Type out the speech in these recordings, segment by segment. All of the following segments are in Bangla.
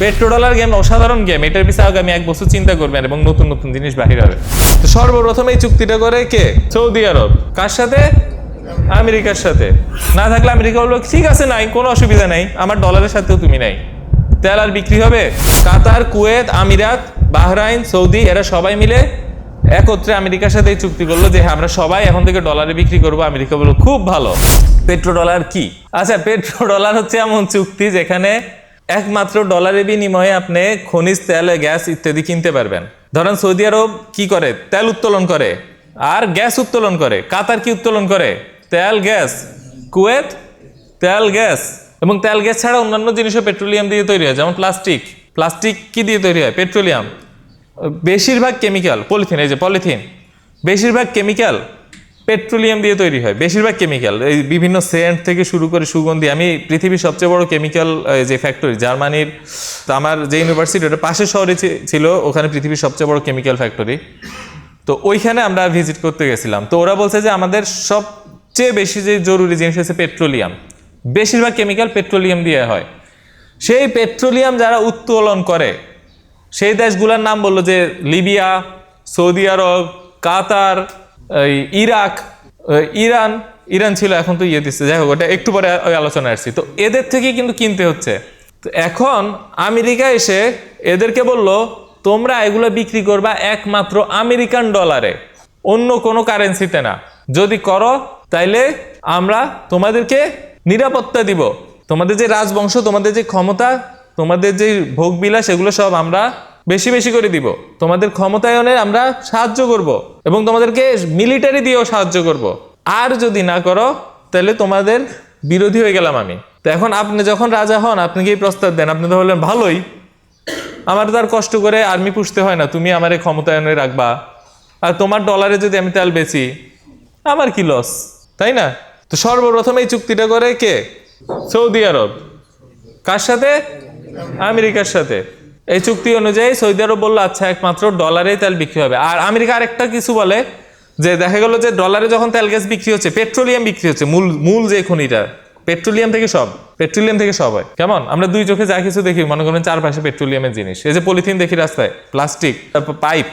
পেট্রো ডলার গেম অসাধারণ গেম। এটার পিছনে আগামী এক বছর চিন্তা করবেন এবং নতুন নতুন জিনিস বাহির হবে। তো সর্বপ্রথম এই চুক্তিটা করে কে? সৌদি আরব। কার সাথে? আমেরিকার সাথে। না থাকলে আমেরিকা বলল ঠিক আছে, নাই, কোনো অসুবিধা নাই। আমার ডলারের সাথেও তুমি নাই। তেল আর বিক্রি হবে? কাতার, কুয়েত, আমিরাত, বাহরাইন, সৌদি, এরা সবাই মিলে একত্রে আমেরিকার সাথে এই চুক্তি করল যে হ্যাঁ আমরা সবাই এখন থেকে ডলারে বিক্রি করব, আমেরিকা বলল খুব ভালো। পেট্রো ডলার কি? আচ্ছা পেট্রো ডলার হচ্ছে এমন চুক্তি যেখানে একমাত্র ডলারের বিনিময়ে আপনি খনিজ, তেল, গ্যাস ইত্যাদি কিনতে পারবেন। ধরেন সৌদি আরব কি করে? তেল উত্তোলন করে। আর গ্যাস উত্তোলন করে। কাতার কি উত্তোলন করে? তেল, গ্যাস। কুয়েত, তেল, গ্যাস। এবং তেল, গ্যাস ছাড়া অন্যান্য জিনিসও পেট্রোলিয়াম দিয়ে তৈরি হয়, যেমন প্লাস্টিক। প্লাস্টিক কি দিয়ে তৈরি হয়? পেট্রোলিয়াম। বেশিরভাগ কেমিক্যাল, পলিথিন, এই যে পলিথিন। বেশিরভাগ কেমিক্যাল পেট্রোলিয়াম দিয়ে তৈরি হয়, বেশিরভাগ কেমিক্যাল এই বিভিন্ন সেন্ট থেকে শুরু করে সুগন্ধি। আমি পৃথিবীর সবচেয়ে বড় কেমিক্যাল যে ফ্যাক্টরি জার্মানির, তো আমার যে ইউনিভার্সিটি ওটা পাশের শহরে ছিল, ওখানে পৃথিবীর সবচেয়ে বড় কেমিক্যাল ফ্যাক্টরি তো ওইখানে আমরা ভিজিট করতে গেছিলাম। তো ওরা বলছে যে আমাদের সবচেয়ে বেশি যে জরুরি জিনিস হচ্ছে পেট্রোলিয়াম। বেশিরভাগ কেমিক্যাল পেট্রোলিয়াম দিয়ে হয়। সেই পেট্রোলিয়াম যারা উত্তোলন করে, সেই দেশগুলোর নাম বলল যে লিবিয়া, সৌদি আরব, কাতার ইরাক ইরান ইরান ছিল এখন তো ইয়ে দিচ্ছে। যাই হোক, ওটা একটু পরে ওই আলোচনা আসছি। তো এদের থেকেই কিন্তু কিনতে হচ্ছে। তো এখন আমেরিকা এসে এদেরকে বলল, তোমরা এগুলো বিক্রি করবা একমাত্র আমেরিকান ডলারে, অন্য কোনো কারেন্সিতে না। যদি করো, তাইলে আমরা তোমাদেরকে নিরাপত্তা দিব। তোমাদের যে রাজবংশ, তোমাদের যে ক্ষমতা, তোমাদের যে ভোগবিলাস, এগুলো সব আমরা বেশি বেশি করে দিব। তোমাদের ক্ষমতায়নে আমরা সাহায্য করব এবং তোমাদেরকে মিলিটারি দিয়েও সাহায্য করব। আর যদি না করো, তাহলে তোমাদের বিরোধী হয়ে গেলাম আমি। তো এখন আপনি যখন রাজা হন, আপনি কি প্রস্তাব দেন? আপনি তো বললেন, ভালোই। আমার তো আর কষ্ট করে আর্মি পুষতে হয় না। তুমি আমার এই ক্ষমতায়নে রাখবা। আর তোমার ডলারে যদি আমি তেল বেচি, আমার কি লস তাই না? তো সর্বপ্রথম এই চুক্তিটা করে কে? সৌদি আরব। কার সাথে? আমেরিকার সাথে। এই চুক্তি অনুযায়ী সৌদি আরব বলল আচ্ছা একমাত্র ডলারেই তেল বিক্রি হবে। আর আমেরিকা আরেকটা কিছু বলে যে, দেখা গেল যে ডলারে যখন তেল গ্যাস বিক্রি হচ্ছে, পেট্রোলিয়াম বিক্রি হচ্ছে, মূল মূল যে খনিটা, পেট্রোলিয়াম থেকে সব, পেট্রোলিয়াম থেকে সব হয়। কেমন? আমরা দুই চোখে যা কিছু দেখি, মনে করেন চারপাশে পেট্রোলিয়ামের জিনিস। এই যে পলিথিন দেখি রাস্তায়, প্লাস্টিক পাইপ।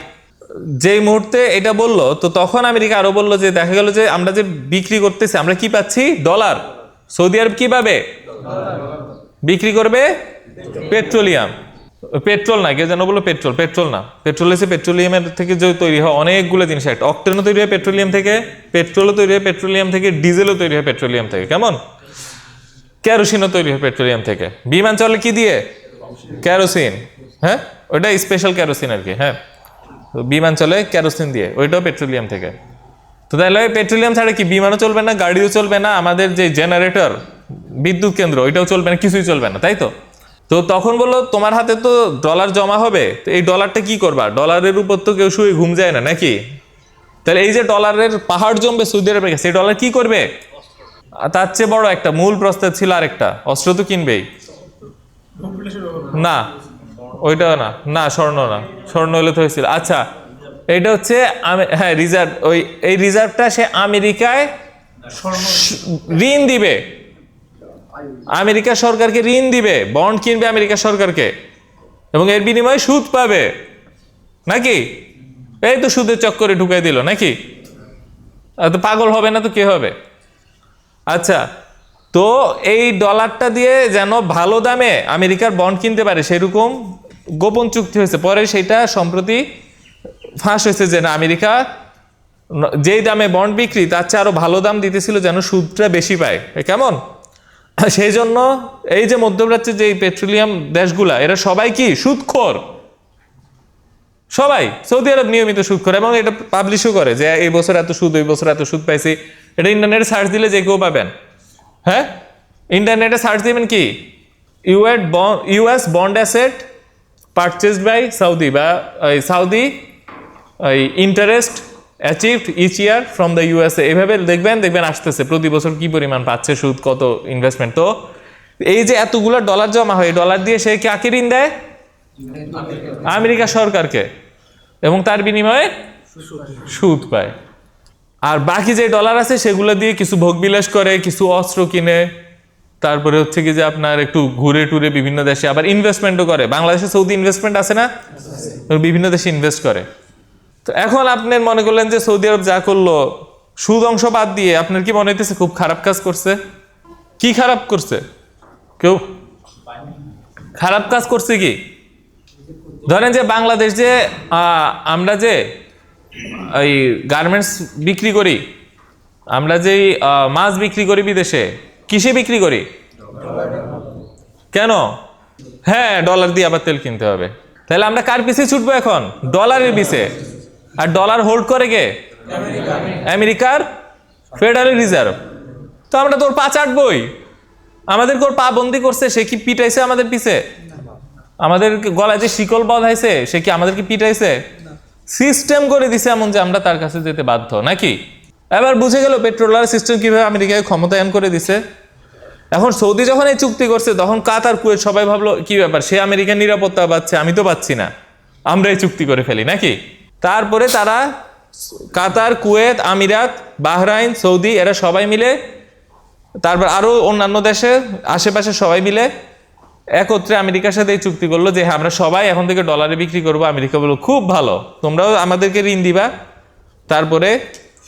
যেই মুহূর্তে এটা বলল, তো তখন আমেরিকা আরও বলল যে, দেখা গেল যে আমরা যে বিক্রি করতেছি, আমরা কি পাচ্ছি? ডলার। সৌদি আরব কি পাবে বিক্রি করবে? পেট্রোলিয়াম। পেট্রোল না, কেউ যেন বলল পেট্রোল পেট্রোল না। পেট্রোল হচ্ছে পেট্রোলিয়ামের থেকে যে তৈরি হয়, অনেকগুলো জিনিস একটা অক্টেনও তৈরি হয় পেট্রোলিয়াম থেকে, পেট্রোলও তৈরি হয় পেট্রোলিয়াম থেকে, ডিজেলও তৈরি হয় পেট্রোলিয়াম থেকে। কেমন? ক্যারোসিনও তৈরি হয় পেট্রোলিয়াম থেকে। বিমান চলে কি দিয়ে? ক্যারোসিন হ্যাঁ? ওইটা স্পেশাল ক্যারোসিন আর কি হ্যাঁ। বিমান চলে ক্যারোসিন দিয়ে, ওইটাও পেট্রোলিয়াম থেকে। তো তাহলে পেট্রোলিয়াম ছাড়া কি বিমানও চলবে না, গাড়িও চলবে না? আমাদের যে জেনারেটর বিদ্যুৎ কেন্দ্র, ওইটাও চলবে না, কিছুই চলবে না, তাই তো? তো তখন বলল তোমার হাতে তো ডলার জমা হবে তো এই ডলারটা কি করবা? ডলারের উপর তো কেউ শুয়ে ঘুম যায় না নাকি? তাহলে এই যে ডলারের পাহাড় জমবে সৌদি আরবে সেই ডলার কি করবে? তার চেয়ে বড় একটা মূল প্রস্তাব ছিল আরেকটা অস্ত্র তো কিনবেই। না ওইটাও না না স্বর্ণ না স্বর্ণ হলে তো হয়েছিল। আচ্ছা এটা হচ্ছে আমে- হ্যাঁ রিজার্ভ ওই এই রিজার্ভটা সে আমেরিকায় ঋণ দিবে। আমেরিকা সরকারকে ঋণ দিবে বন্ড কিনবে আমেরিকা সরকারকে, এবং এর বিনিময়ে সুদ পাবে। নাকি? এই তো সুদের চক্করে ঢুকাই দিল, নাকি? তো পাগল হবে না তো কে হবে? আচ্ছা তো এই ডলারটা দিয়ে যেন ভালো দামে আমেরিকার বন্ড কিনতে পারে, সেরকম গোপন চুক্তি হয়েছে। পরে সেটা সম্প্রতি ফাঁস হয়েছে যে না, আমেরিকা যেই দামে বন্ড বিক্রি, তার চেয়ে আরও ভালো দাম দিতেছিল যেন সুদটা বেশি পায়। কেমন? সেই জন্য এই যে মধ্যপ্রাচ্যের যে পেট্রোলিয়াম দেশগুলা, এরা সবাই কি? সুদখোর। সবাই। সৌদি আরব নিয়মিত সুদ করে এবং এটা পাবলিশও করে যে এই বছর এত সুদ, ওই বছর এত সুদ পাইছি। এটা ইন্টারনেটে সার্চ দিলে যে কেউ পাবেন। হ্যাঁ? ইন্টারনেটে সার্চ দিবেন কি? ইউএড US bond asset purchased by Saudi বা Saudi interest achieved each year from the USA এভাবে দেখবেন দেখবেন আসতেছে। প্রতি বছর কি পরিমাণ পাচ্ছে, সুদ, কত ইনভেস্টমেন্ট তো এই যে এতগুলো ডলার জমা হয় ডলার দিয়ে সে কাকে ঋণ দেয়? আমেরিকা সরকারকে। এবং তার বিনিময়ে সুদ পায়। আর বাকি যে ডলার আছে, সেগুলো দিয়ে কিছু ভোগবিলাস করে, কিছু অস্ত্র কিনে। তারপরে হচ্ছে কি যে আপনার একটু ঘুরে টুরে বিভিন্ন দেশে আবার ইনভেস্টমেন্টও করে। বাংলাদেশে সৌদি ইনভেস্টমেন্ট আছে না? বিভিন্ন দেশে ইনভেস্ট করে। তো এখন আপনি মনে করলেন যে সৌদি আরব যা করল, সুদ অংশ বাদ দিয়ে আপনার কি মনে হইতেছে খুব খারাপ কাজ করছে? কি খারাপ করছে? কেউ খারাপ কাজ করছে কি? ধরেন যে বাংলাদেশ যে আমরা যে, এই গার্মেন্টস বিক্রি করি, আমরা যেই মাছ বিক্রি করি বিদেশে, কিসে বিক্রি করি? কেন? হ্যাঁ ডলার দিয়ে আবার তেল কিনতে হবে। তাহলে আমরা কার পিছে ছুটবো এখন? ডলারের পিছে। আর ডলার হোল্ড করে কে? আমেরিকার ফেডারেল রিজার্ভ তো আমরা তোর পা চাটবই। আমাদেরকে ওর পা বন্দি করছে, সে কি পিটাইছে আমাদের পিছে? আমাদের গলায় যে শিকল বাঁধাইছে, সে কি আমাদেরকে পিটাইছে? সিস্টেম করে দিছে এমন যে আমরা তার কাছে যেতে বাধ্য, নাকি? এবার বুঝে গেল পেট্রোলার সিস্টেম কীভাবে আমেরিকায় ক্ষমতায়ন করে দিছে। এখন সৌদি যখন এই চুক্তি করছে, তখন কাতার, কুয়েত সবাই ভাবলো, কি ব্যাপার? সে আমেরিকার নিরাপত্তা পাচ্ছে, আমি তো পাচ্ছি না। আমরা এই চুক্তি করে ফেলি, নাকি? তারপরে তারা কাতার, কুয়েত, আমিরাত, বাহরাইন, সৌদি, এরা সবাই মিলে, তারপর আরও অন্যান্য দেশে, আশেপাশে সবাই মিলে একত্রে আমেরিকার সাথে এই চুক্তি করল যে হ্যাঁ আমরা সবাই এখন থেকে ডলারে বিক্রি করব, আমেরিকা বলল খুব ভালো। তোমরাও আমাদেরকে ঋণ দিবা। তারপরে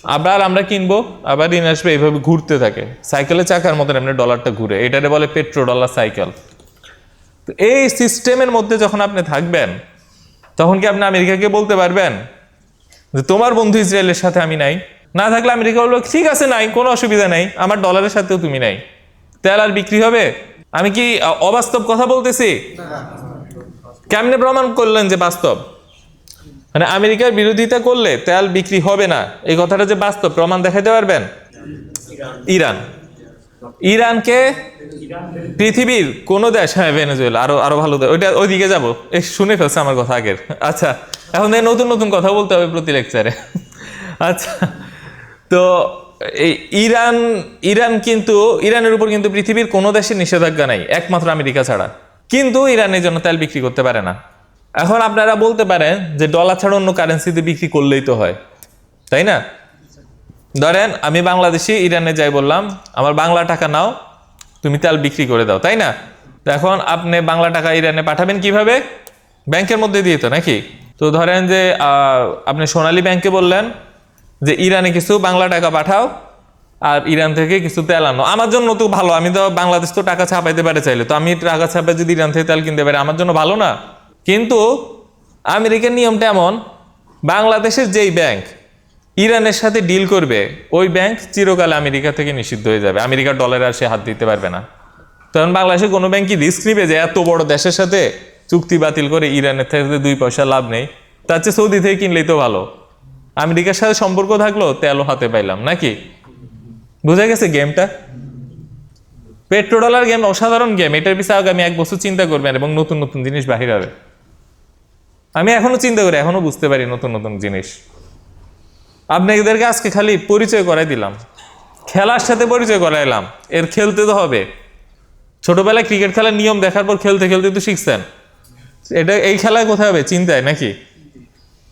আবার আমরা কিনবো, আবার ঋণ আসবে। এইভাবে ঘুরতে থাকে। সাইকেলের চাকার মতন এমনি ডলারটা ঘুরে। এটারে বলে পেট্রো ডলার সাইকেল। তো এই সিস্টেমের মধ্যে যখন আপনি থাকবেন তখন কি আপনি আমেরিকাকে বলতে পারবেন? যে তোমার বন্ধু ইসরায়েলের সাথে আমি নাই। না থাকলে আমেরিকা বলব ঠিক আছে, নাই, কোনো অসুবিধা নাই, আমার ডলারের সাথেও তুমি নাই। তেল আর বিক্রি হবে? আমি কি অবাস্তব কথা বলতেছি? কেমনে প্রমাণ করলেন যে বাস্তব? মানে আমেরিকার বিরোধিতা করলে তেল বিক্রি হবে না। এই কথাটা যে বাস্তব, প্রমাণ দেখাতে পারবেন? ইরান। ইরানকে পৃথিবীর কোন দেশ হ্যাঁ ভেনেজুয়েলা। আরও আরও ভালো ওইটা ওইদিকে যাব। এই শুনে ফেলছে আমার কথা আগের। আচ্ছা এখন নতুন নতুন কথা বলতে হবে প্রতি লেকচারে আচ্ছা তো এই ইরান ইরান কিন্তু, ইরানের উপর কিন্তু পৃথিবীর কোনো দেশের নিষেধাজ্ঞা নাই, একমাত্র আমেরিকা ছাড়া। কিন্তু ইরানের জন্য তেল বিক্রি করতে পারে না। এখন আপনারা বলতে পারেন যে ডলার ছাড়া অন্য কারেন্সিতে বিক্রি করলেই তো হয়। তাই না? ধরেন, আমি বাংলাদেশি, ইরানে যাই বললাম, আমার বাংলা টাকা নাও তুমি তেল বিক্রি করে দাও, তাই না? তো এখন আপনি বাংলা টাকা ইরানে পাঠাবেন কীভাবে? ব্যাংকের মধ্যে দিয়ে তো নাকি? তো ধরেন যে আপনি সোনালী ব্যাংকে বললেন যে, ইরানে কিছু বাংলা টাকা পাঠাও আর ইরান থেকে কিছু তেল আনো। আমার জন্য তো ভালো, আমি তো বাংলাদেশ তো টাকা ছাপাইতে পারে চাইলে। তো আমি টাকা ছাপাই যদি ইরান থেকে তেল কিনতে পারি, আমার জন্য ভালো না। কিন্তু আমেরিকার নিয়মটা এমন, বাংলাদেশের যেই ব্যাংক ইরানের সাথে ডিল করবে, ওই ব্যাংক চিরকাল আমেরিকা থেকে নিষিদ্ধ হয়ে যাবে। আমেরিকার ডলারে আর সে হাত দিতে পারবে না। তখন বাংলাদেশে কোনো ব্যাংকই রিস্ক নিবে যে এত বড় দেশের সাথে চুক্তি বাতিল করে ইরানের থেকে দুই পয়সা লাভ নেই। তার চেয়ে সৌদি থেকে কিনলেই তো ভালো। আমেরিকার সাথে সম্পর্ক থাকল, তেলও হাতে পাইলাম, নাকি? বোঝা গেছে গেমটা পেট্রো ডলার গেম অসাধারণ গেম এটার পিছনে আগামী এক বছর চিন্তা করবেন এবং নতুন নতুন জিনিস বাহির হবে। আমি এখনও চিন্তা করি, এখনও বুঝতে পারি নতুন নতুন জিনিস। আপনাদেরকে আজকে খালি পরিচয় করাই দিলাম। খেলার সাথে পরিচয় করাইলাম। এর খেলতে তো হবে। ছোটবেলায় ক্রিকেট খেলার নিয়ম দেখার পর খেলতে খেলতে তো শিখছেন। এটা এই খেলায় কোথায় হবে? চিন্তায় নাকি?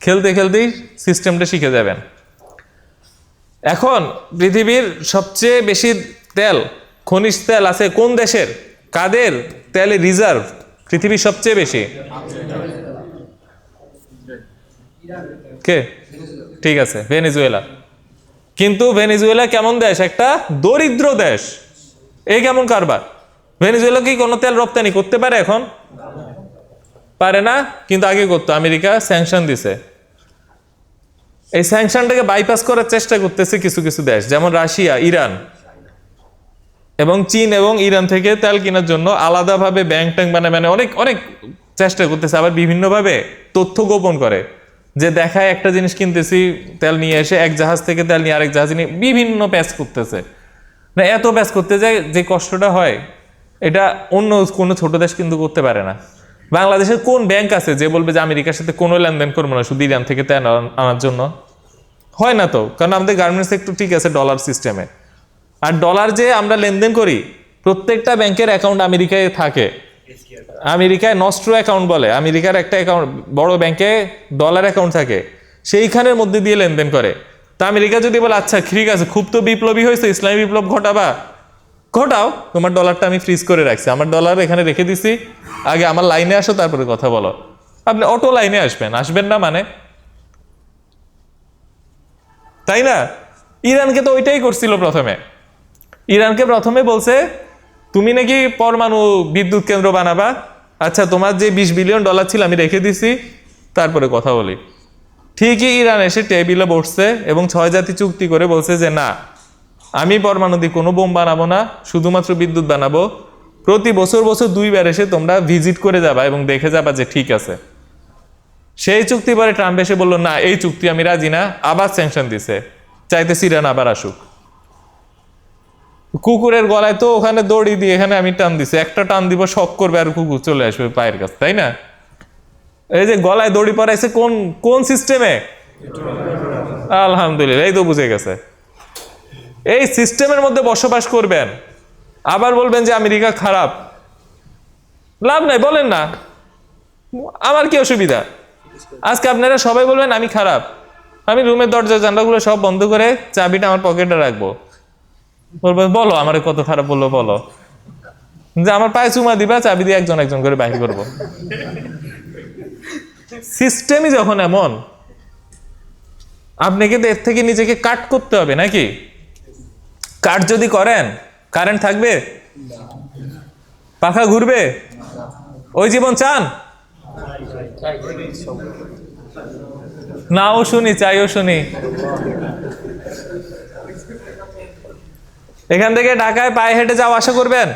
খেলতে খেলতেই সিস্টেমটা শিখে যাবেন। এখন পৃথিবীর সবচেয়ে বেশি তেল, খনিজ তেল আছে কোন দেশের? কাদের তেলের রিজার্ভ পৃথিবীর সবচেয়ে বেশি। কে? ঠিক আছে, ভেনিজুয়েলা। কিন্তু ভেনিজুয়েলা কেমন দেশ? একটা দরিদ্র দেশ। এই কেমন কারবার? ভেনিজুয়েলা কি কোনো তেল রপ্তানি করতে পারে এখন? পারে না, কিন্তু আগে করতো। আমেরিকা স্যাংশন দিছে। এই স্যাংশনটাকে বাইপাস করার চেষ্টা করতেছে কিছু কিছু দেশ, যেমন রাশিয়া, ইরান। এবং চীন এবং ইরান থেকে তেল কেনার জন্য আলাদাভাবে ব্যাংক ট্যাঙ্ক বানায় মানে অনেক অনেক চেষ্টা করতেছে। আবার বিভিন্নভাবে তথ্য গোপন করে। যে দেখায় একটা জিনিস কিনতেছি, তেল নিয়ে এসে এক জাহাজ থেকে তেল নিয়ে আরেক জাহাজ নিয়ে বিভিন্ন প্যাচ করতেছে। না, এত প্যাচ করতে যায় যে কষ্টটা হয়, এটা অন্য কোনো ছোট দেশ কিন্তু করতে পারে না। বাংলাদেশের কোন ব্যাংক আছে যে বলবে যে আমেরিকার সাথে কোনো লেনদেন করব না, শুধু ইরান থেকে তেল আন- আনার জন্য? হয় না তো, কারণ আমাদের গার্মেন্টস একটু ঠিক আছে ডলার সিস্টেমে। আর ডলার যে আমরা লেনদেন করি, প্রত্যেকটা ব্যাংকের অ্যাকাউন্ট আমেরিকায় থাকে। আমেরিকায় নস্ট্রো অ্যাকাউন্ট বলে। আমেরিকার একটা অ্যাকাউন্ট বড় ব্যাংকে ডলার অ্যাকাউন্ট থাকে। সেইখানের মধ্যে দিয়ে লেনদেন করে। তা আমেরিকা যদি বলে আচ্ছা ঠিক আছে, খুব তো বিপ্লবী হয়েছে, ইসলামী বিপ্লব ঘটাবা। ঘটাও, তোমার ডলারটা আমি ফ্রিজ করে রাখছি। আমার ডলার এখানে রেখে দিছি। আগে আমার লাইনে আসো, তারপরে কথা বলো। আপনি অটো লাইনে আসবেন। আসবেন না মানে? তাই না? ইরানকে তো ওইটাই করছিল প্রথমে। ইরানকে প্রথমে বলছে তুমি নাকি পরমাণু বিদ্যুৎ কেন্দ্র বানাবা? আচ্ছা তোমার যে বিশ বিলিয়ন ডলার ছিল আমি রেখে দিছি, তারপরে কথা বলি। ঠিকই ইরান এসে টেবিলে বসছে এবং ছয় জাতি চুক্তি করে বলছে যে, না, আমি পরমাণু দিয়ে কোনো বোম বানাবো না, শুধুমাত্র বিদ্যুৎ বানাবো। প্রতি বছর বছর দুইবার এসে তোমরা ভিজিট করে যাবা এবং দেখে যাবা যে ঠিক আছে। সেই চুক্তি পরে ট্রাম্প এসে বলল, না, এই চুক্তি আমি রাজি না। আবার স্যাংশন দিছে। চাইতেছি ইরান আবার আসুক। কুকুরের গলায় তো ওখানে দড়ি দিয়ে এখানে আমি টান দিছি। একটা টান দিব, শখ করবে আর কুকুর চলে আসবে পায়ের কাছে, তাই না? এই যে গলায় দড়ি পরাইছে কোন কোন সিস্টেমে? আলহামদুলিল্লাহ, এই তো বুঝে গেছে। এই সিস্টেমের মধ্যে বসবাস করবেন। আবার বলবেন যে আমেরিকা খারাপ। লাভ নাই, বলেন না। আমার কি অসুবিধা? আজকে আপনারা সবাই বলবেন আমি খারাপ। আমি রুমের দরজা জানলাগুলো সব বন্ধ করে চাবিটা আমার পকেটে রাখব। বলবে, বলো, আমার কত খারাপ বলল, বলো। যে আমার পায়ে চুমা দিবা, চাবি দিয়ে একজন একজন করে বাহির করব। সিস্টেমই যখন এমন, আপনাকে এর থেকে নিজেকে কাট করতে হবে, নাকি? কাট যদি করেন কারেন্ট থাকবে? পাখা ঘুরবে? ওই জীবন চান? নাও শুনি, চাইও শুনি। এখান থেকে ঢাকায় পায়ে হেঁটে যাওয়া আশা করবেন?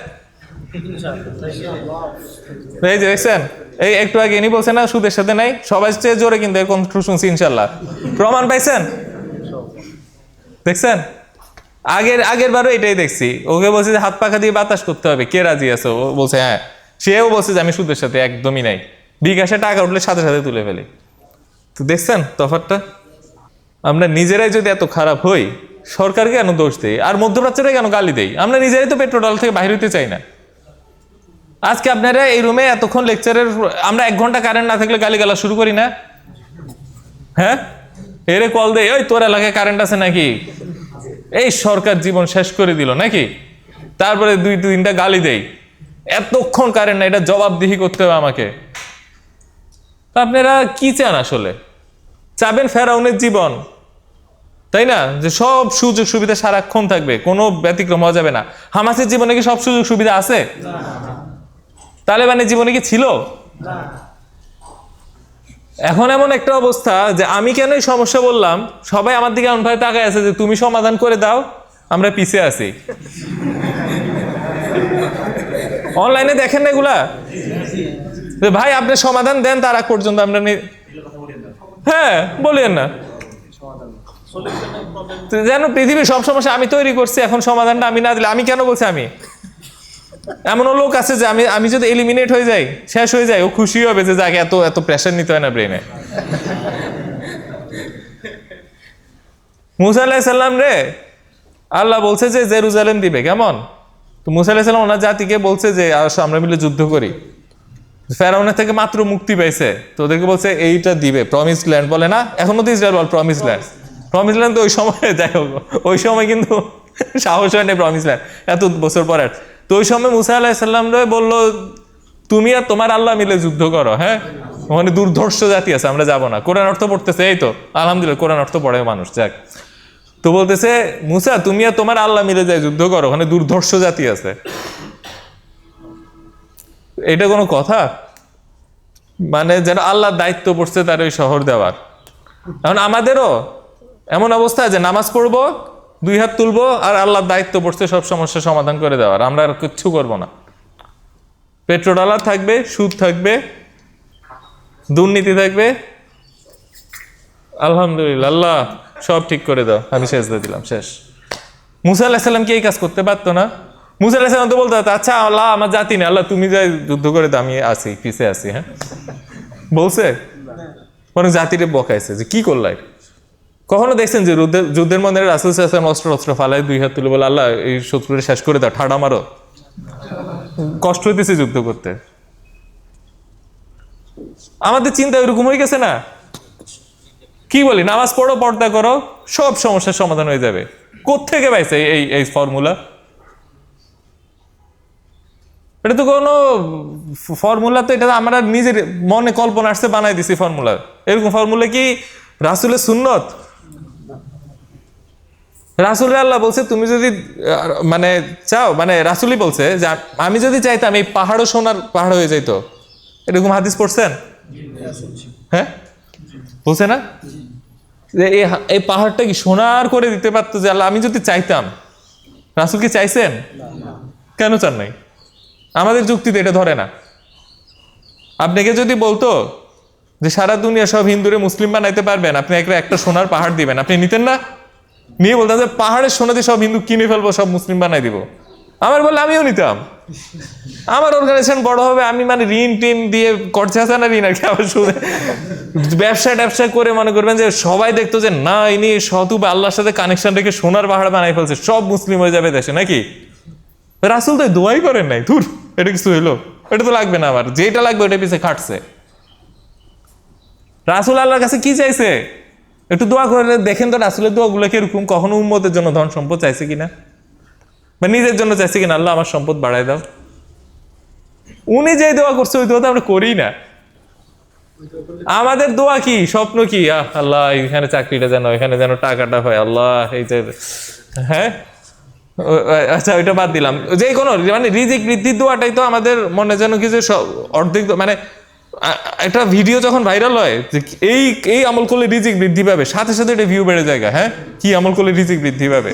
এই যে দেখছেন, এই একটু আগে ইনি বলছেন না, সুদের সাথে নাই, সবাই চেয়ে জোরে কিন্তু এরকম শুনছি ইনশাল্লাহ। প্রমাণ পাইছেন? দেখছেন? আগের আগের বারও এটাই দেখছি। ওকে বলছে যে হাত পাখা দিয়ে বাতাস করতে হবে, কে রাজি আছে? ও বলছে হ্যাঁ। সেও বলছে যে আমি সুদের সাথে একদমই নাই। বিকাশে টাকা উঠলে সাথে সাথে তুলে ফেলি। তো দেখছেন তফাৎটা? আমরা নিজেরাই যদি এত খারাপ হই সরকারকে কেন দোষ দেই আর মধ্যপ্রাচ্যরা কেন গালি দেয়? আমরা নিজেরাই তো পেট্রোল থেকে বাইরে হতে চাই না। আজকে আপনারা এই রুমে এতক্ষণ লেকচারের আমরা এক ঘণ্টা কারেন্ট না থাকলে গালি গালা শুরু করি না? হ্যাঁ? এরে কল দেই ওই তোর এলাকায় কারেন্ট আছে নাকি? এই সরকার জীবন শেষ করে দিল নাকি? তারপরে দুই তিনটা গালি দেই এতক্ষণ কারেন্ট না, এটা জবাবদিহি করতে হবে আমাকে। আপনারা কি চান আসলে? চাবেন ফেরাউনের জীবন। তাই না? যে সব সুযোগ সুবিধা সারাক্ষণ থাকবে, কোনো ব্যতিক্রম হওয়া যাবে না। হামাসের জীবনে কি সব সুযোগ সুবিধা আছে? তালেবানের জীবনে কি ছিল? এখন এমন একটা অবস্থা যে আমি কেন এই সমস্যা বললাম, সবাই আমার দিকে এমন ভাবে তাকায় আছে যে তুমি সমাধান করে দাও, আমরা পিছিয়ে আছি। অনলাইনে দেখেন না এগুলা? ভাই, আপনি সমাধান দেন, তার আগ পর্যন্ত আমরা হ্যাঁ বলেন না। যেন পৃথিবীর সব সমস্যা আমি তৈরি করছি, এখন সমাধানটা আমি না দিলে আমি কেন বলছি আমি? এমনও লোক আছে যে আমি আমি যদি এলিমিনেট হয়ে যাই, শেষ হয়ে যায় ও খুশি হবে যে যাকে, এত এত প্রেশার নিতে হয় না ব্রেনে মুসা আলাহিসাল্লাম রে, আল্লাহ বলছে যে জেরুজালেম দিবে, কেমন? তো মুসা আলাহিসাল্লাম ওনার জাতিকে বলছে যে আমরা মিলে যুদ্ধ করি। ফেরাউনের থেকে মাত্র মুক্তি পাইছে। তো ওদেরকে বলছে, এইটা দিবে প্রমিস ল্যান্ড বলে না? এখনও তো ইসরায়েল বল প্রমিস ল্যান্ড প্রমিস ল্যান্ড তো ওই সময়, যাই হোক, ওই সময় কিন্তু সাহস হয় না প্রমিস ল্যান্ড এত বছর পরে তো ওই সময় মুসা আলাহিসাল্লাম বলল, তুমি আর তোমার আল্লাহ মিলে যুদ্ধ করো হ্যাঁ? ওখানে দুর্ধর্ষ জাতি আছে, আমরা যাব না। কোরআন অর্থ পড়তেছে, এই তো, আলহামদুলিল্লাহ, কোরআন অর্থ পড়ে মানুষ, যাক। তো বলতেছে, মুসা, তুমি আর তোমার আল্লাহ মিলে যায় যুদ্ধ করো, ওখানে দুর্ধর্ষ জাতি আছে। এটা কোনো কথা? মানে যেন আল্লাহর দায়িত্ব পড়ছে তার ওই শহর দেওয়ার। এখন আমাদেরও এমন অবস্থা যে নামাজ পড়ব, দুই হাত তুলবো আর আল্লাহর দায়িত্ব পড়ছে, সব সমস্যার সমাধান করে দেওয়ার। আমরা আর কিচ্ছু করব না। পেট্রো ডলার থাকবে, সুদ থাকবে, দুর্নীতি থাকবে। আলহামদুলিল্লাহ, আল্লাহ সব ঠিক করে দাও। আমি শেষ দিয়ে দিলাম, শেষ। মুসা আলাহিসাল্লাম কি এই কাজ করতে পারতো না? মুসা আলাহিসাল্লাম তো বলতে পারতো আচ্ছা আল্লাহ আমার জাতি না আল্লাহ তুমি যাই যুদ্ধ করে দাও, আমি আসি পিছিয়ে আসি হ্যাঁ? বলছে? বরং জাতিরে বকাইছে যে, কি করলাই কখনো দেখছেন যে যুদ্ধের মধ্যে রাসুল সাহসান অস্ত্র অস্ত্র ফালায় দুই হাত তুলে বলে, আল্লাহ, এই শত্রুরে শেষ করে দাও, ঠাডা মারো। কষ্ট হইতেছে যুদ্ধ করতে। আমাদের চিন্তা এরকম হয়ে গেছে না? কি বলি, নামাজ পড়ো, পর্দা করো, সব সমস্যার সমাধান হয়ে যাবে। কোত্থেকে পাইছে এই এই ফর্মুলা? এটা তো কোনো ফর্মুলা তো, এটা আমরা নিজের মনে কল্পনা আসছে, বানাই দিছি ফর্মুলা। এরকম ফর্মুলা কি রাসুলের সুন্নত? রাসুল আল্লাহ বলছে, তুমি যদি মানে চাও মানে রাসুলই বলছে যে আমি যদি চাইতাম এই পাহাড়ও সোনার পাহাড় হয়ে যাইতো। এরকম হাদিস পড়ছেন? হ্যাঁ? বলছে না? যে এই পাহাড়টা কি সোনার করে দিতে পারতো যে আল্লাহ, আমি যদি চাইতাম, রাসুল কি চাইছেন? কেন চান নাই? আমাদের যুক্তিতে এটা ধরে না। আপনাকে যদি বলতো যে সারা দুনিয়া সব হিন্দুরে মুসলিম বানাইতে পারবেন, আপনি একটা সোনার পাহাড় দিবেন, আপনি নিতেন না? নিয়ে বলতাম যে পাহাড়ের দিয়ে সব হিন্দু কিনে ফেলব, সব মুসলিম বানাই দিব। আমার বললে, আমিও নিতাম। আমার অর্গানাইজেশন বড় হবে, আমি মানে ঋণ টিন দিয়ে করছে আছে না ঋণ আর কি আবার সুদে ব্যবসা ট্যাবসা করে মনে করবেন যে, সবাই দেখতো যে, না, ইনি শতু বা আল্লাহর সাথে কানেকশন রেখে সোনার পাহাড় বানাই ফেলছে, সব মুসলিম হয়ে যাবে দেশে, নাকি? রাসুল তো দোয়াই করেন নাই, ধুর, এটা কিছু হইল। এটা তো লাগবে না আমার যেটা লাগবে ওটা পিছিয়ে খাটছে। রাসুল আল্লাহর কাছে কি চাইছে? একটু দোয়া করে দেখেন তো রাসুলের দোয়াগুলো কীরকম কখনো উম্মতের জন্য ধন সম্পদ চাইছে কিনা? বা নিজের জন্য চাইছে কিনা? আল্লাহ আমার সম্পদ বাড়াই দাও। উনি যে দোয়া করছে ওই দোয়া তো আমরা করি না। আমাদের দোয়া কি? স্বপ্ন কি? আহ, আল্লাহ এখানে চাকরিটা যেন এখানে যেন টাকাটা হয় আল্লাহ এই যে হ্যাঁ? আচ্ছা ওইটা বাদ দিলাম। যে কোনো মানে রিজিক বৃদ্ধির দোয়াটাই তো আমাদের মনে যেন কি যে অর্ধেক মানে একটা ভিডিও যখন ভাইরাল হয়, যে এই এই আমল করলে রিজিক বৃদ্ধি পাবে, সাথে সাথে এটা ভিউ বেড়ে যায় হ্যাঁ? কি আমল করলে রিজিক বৃদ্ধি পাবে?